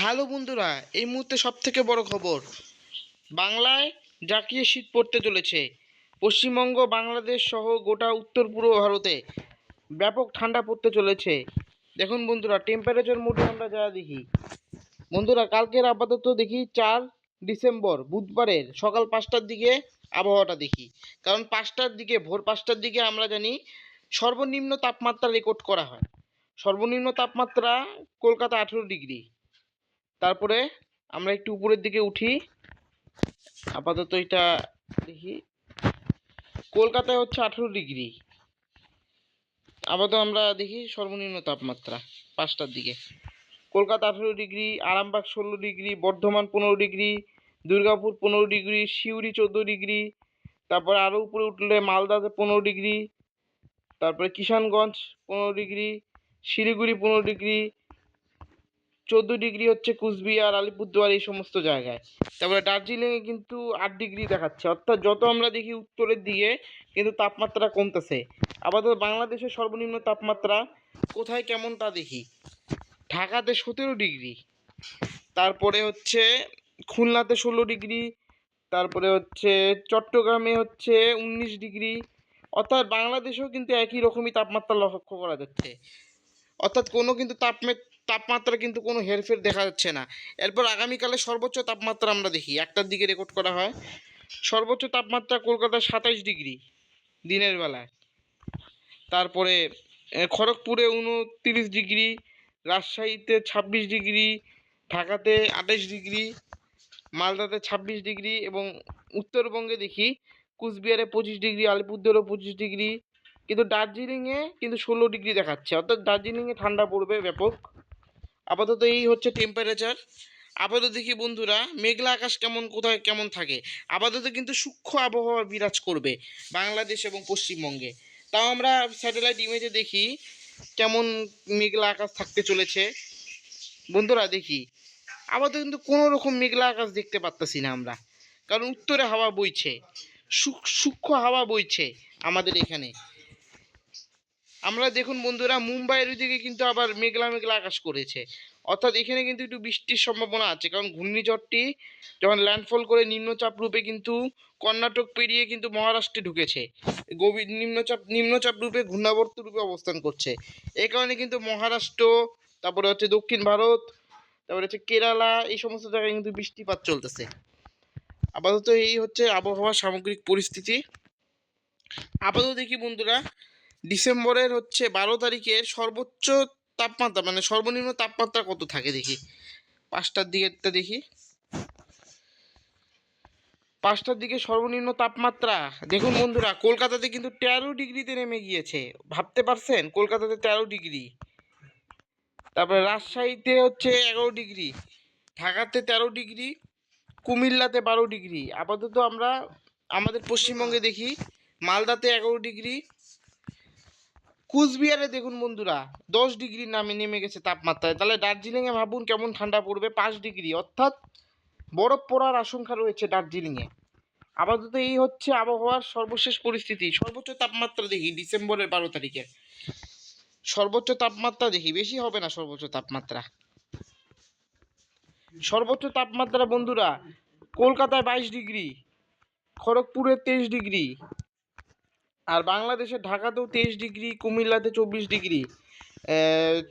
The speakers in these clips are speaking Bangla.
হ্যালো বন্ধুরা, এই মুহূর্তে সব থেকে বড় খবর। বাংলায় জাকিয়ে শীত পড়তে চলেছে। পশ্চিমবঙ্গ, বাংলাদেশ সহ গোটা উত্তর পূর্ব ভারতে ব্যাপক ঠান্ডা পড়তে চলেছে। দেখুন বন্ধুরা টেম্পারেচার মোটে আমরা যা দেখি। বন্ধুরা, কালকের আপাতত দেখি চার ডিসেম্বর, বুধবারের সকাল পাঁচটার দিকে আবহাওয়াটা দেখি। কারণ পাঁচটার দিকে, ভোর পাঁচটার দিকে আমরা জানি সর্বনিম্ন তাপমাত্রা রেকর্ড করা হয়। সর্বনিম্ন তাপমাত্রা কলকাতা আঠেরো ডিগ্রি। তারপরে আমরা একটু উপরের দিকে উঠি। আপাতত এটা দেখি। কলকাতায় হচ্ছে আঠেরো ডিগ্রি। আপাতত আমরা দেখি সর্বনিম্ন তাপমাত্রা পাঁচটার দিকে। কলকাতা আঠেরো ডিগ্রি, আরামবাগ ষোলো ডিগ্রি, বর্ধমান পনেরো ডিগ্রি, দুর্গাপুর পনেরো ডিগ্রি, সিউড়ি চোদ্দ ডিগ্রি। তারপরে আরও উপরে উঠলে মালদাতে পনেরো ডিগ্রি। তারপরে কিষানগঞ্জ পনেরো ডিগ্রি, শিলিগুড়ি পনেরো ডিগ্রি চোদ্দ ডিগ্রি হচ্ছে কুচবিহার, আলিপুরদুয়ার এই সমস্ত জায়গায়। তারপরে দার্জিলিংয়ে কিন্তু আট ডিগ্রি দেখাচ্ছে। অর্থাৎ যত আমরা দেখি উত্তরের দিকে, কিন্তু তাপমাত্রা কমতেছে। আপাতত বাংলাদেশের সর্বনিম্ন তাপমাত্রা কোথায় কেমন তা দেখি। ঢাকাতে সতেরো ডিগ্রি, তারপরে হচ্ছে খুলনাতে ষোলো ডিগ্রি, তারপরে হচ্ছে চট্টগ্রামে হচ্ছে উনিশ ডিগ্রি। অর্থাৎ বাংলাদেশেও কিন্তু একই রকমই তাপমাত্রা লক্ষ্য করা যাচ্ছে। অর্থাৎ কোনো কিন্তু তাপমে, তাপমাত্রা কিন্তু কোনো হেরফের দেখা যাচ্ছে না। এরপর আগামীকালে সর্বোচ্চ তাপমাত্রা আমরা দেখি। একটার দিকে রেকর্ড করা হয়। সর্বোচ্চ তাপমাত্রা কলকাতায় সাতাইশ ডিগ্রি দিনের বেলায়। তারপরে খড়গপুরে উনতিরিশ ডিগ্রি, রাজশাহীতে ছাব্বিশ ডিগ্রি, ঢাকাতে আঠাশ ডিগ্রি, মালদাতে ছাব্বিশ ডিগ্রি এবং উত্তরবঙ্গে দেখি কুচবিহারে পঁচিশ ডিগ্রি আলিপুরদুয়ারে পঁচিশ ডিগ্রি কিন্তু দার্জিলিংয়ে কিন্তু ষোলো ডিগ্রি দেখাচ্ছে। অর্থাৎ দার্জিলিংয়ে ঠান্ডা পড়বে ব্যাপক। আপাতত এই হচ্ছে টেম্পারেচার আপাতত দেখি বন্ধুরা, মেঘলা আকাশ কেমন, কোথায় কেমন থাকে? আপাতত কিন্তু সূক্ষ্ম আবহাওয়া বিরাজ করবে বাংলাদেশ এবং পশ্চিমবঙ্গে। তাও আমরা স্যাটেলাইট ইমেজে দেখি কেমন মেঘলা আকাশ থাকতে চলেছে। বন্ধুরা দেখি, আপাতত কিন্তু কোনো রকম মেঘলা আকাশ দেখতে পারতেছি না আমরা। কারণ উত্তরে হাওয়া বইছে সূক্ষ্ম হাওয়া বইছে আমাদের এখানে। আমরা দেখুন বন্ধুরা মুম্বাইয়ের ওইদিকে কিন্তু আবার মেঘলা মেঘলা আকাশ করেছে। অর্থাৎ এখানে কিন্তু একটু বৃষ্টির সম্ভাবনা আছে, কারণ ঘূর্ণিঝড়টি যখন ল্যান্ডফল করে নিম্নচাপ রূপে কিন্তু কর্ণাটক পেরিয়ে কিন্তু মহারাষ্ট্রে ঢুকেছে। গভীর নিম্নচাপ নিম্নচাপ রূপে ঘূর্ণাবর্ত রূপে অবস্থান করছে। এই কারণে কিন্তু মহারাষ্ট্র, তারপরে হচ্ছে দক্ষিণ ভারত, তারপরে হচ্ছে কেরালা, এই সমস্ত জায়গায় কিন্তু বৃষ্টিপাত চলতেছে। আপাতত এই হচ্ছে আবহাওয়ার সামগ্রিক পরিস্থিতি। আপাতত দেখি বন্ধুরা ডিসেম্বরের হচ্ছে বারো তারিখের সর্বোচ্চ তাপমাত্রা মানে সর্বনিম্ন তাপমাত্রা কত থাকে দেখি? পাঁচটার দিকেরটা দেখি। পাঁচটার দিকে সর্বনিম্ন তাপমাত্রা, দেখুন বন্ধুরা, কলকাতাতে কিন্তু তেরো ডিগ্রিতে নেমে গিয়েছে, ভাবতে পারছেন? কলকাতাতে তেরো ডিগ্রি। তারপরে রাজশাহীতে হচ্ছে এগারো ডিগ্রি, ঢাকাতে তেরো ডিগ্রি, কুমিল্লাতে বারো ডিগ্রি। আপাতত আমরা, আমাদের পশ্চিমবঙ্গে দেখি, মালদাতে এগারো ডিগ্রি কুচবিহারে দেখুন বন্ধুরা, দশ ডিগ্রি নামে নেমে গেছে তাপমাত্রায়। তাহলে দার্জিলিংয়ে ভাবুন কেমন ঠান্ডা পড়বে, পাঁচ ডিগ্রি। অর্থাৎ বরফ পড়ার আশঙ্কা রয়েছে দার্জিলিংয়ে। আপাতত এই হচ্ছে আবহাওয়ার সর্বশেষ পরিস্থিতি। সর্বোচ্চ তাপমাত্রা দেখি, ডিসেম্বরের বারো তারিখে। সর্বোচ্চ তাপমাত্রা দেখি, বেশি হবে না সর্বোচ্চ তাপমাত্রা। সর্বোচ্চ তাপমাত্রা বন্ধুরা, কলকাতায় বাইশ ডিগ্রি, খড়গপুরে তেইশ ডিগ্রি আর বাংলাদেশের ঢাকাতেও তেইশ ডিগ্রি, কুমিল্লাতে চব্বিশ ডিগ্রি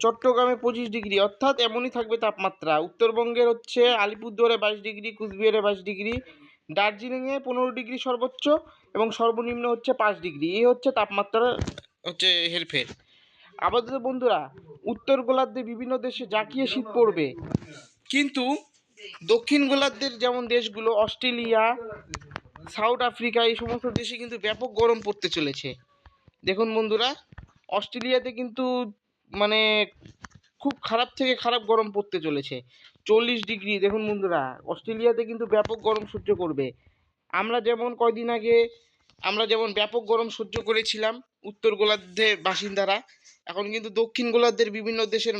চট্টগ্রামে পঁচিশ ডিগ্রি, অর্থাৎ এমনই থাকবে তাপমাত্রা। উত্তরবঙ্গের হচ্ছে আলিপুরদুয়ারে বাইশ ডিগ্রি, কুচবিহারে বাইশ ডিগ্রি, দার্জিলিংয়ে পনেরো ডিগ্রি সর্বোচ্চ এবং সর্বনিম্ন হচ্ছে পাঁচ ডিগ্রি। এই হচ্ছে তাপমাত্রা হচ্ছে হেরফের। আপাতত বন্ধুরা, উত্তর গোলার্ধে বিভিন্ন দেশে জাঁকিয়ে শীত পড়বে। কিন্তু দক্ষিণ গোলার্ধের যেমন দেশগুলো, অস্ট্রেলিয়া সাউথ আফ্রিকা, এই সমস্ত দেশে কিন্তু ব্যাপক গরম পড়তে চলেছে। দেখুন বন্ধুরা, অস্ট্রেলিয়াতে কিন্তু মানে খুব খারাপ থেকে খারাপ গরম পড়তে চলেছে। চল্লিশ ডিগ্রি, দেখুন বন্ধুরা, অস্ট্রেলিয়াতে কিন্তু ব্যাপক গরম সহ্য করবে। আমরা যেমন কয়দিন আগে, আমরা যেমন ব্যাপক গরম সহ্য করেছিলাম, উত্তর গোলার্ধের বাসিন্দারা, এখন কিন্তু দক্ষিণ গোলার্ধের বিভিন্ন দেশের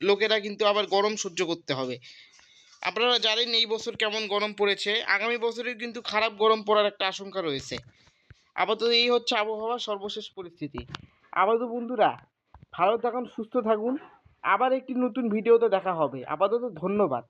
লোকেরা কিন্তু আবার গরম সহ্য করতে হবে। আপনারা জানেন এই বছর কেমন গরম পড়েছে। আগামী বছরে কিন্তু খারাপ গরম পড়ার একটা আশঙ্কা রয়েছে। আপাতত এই হচ্ছে আবহাওয়ার সর্বশেষ পরিস্থিতি। আপাতত বন্ধুরা, ভালো থাকুন, সুস্থ থাকুন। আবার একটি নতুন ভিডিওতে দেখা হবে। আপাতত ধন্যবাদ।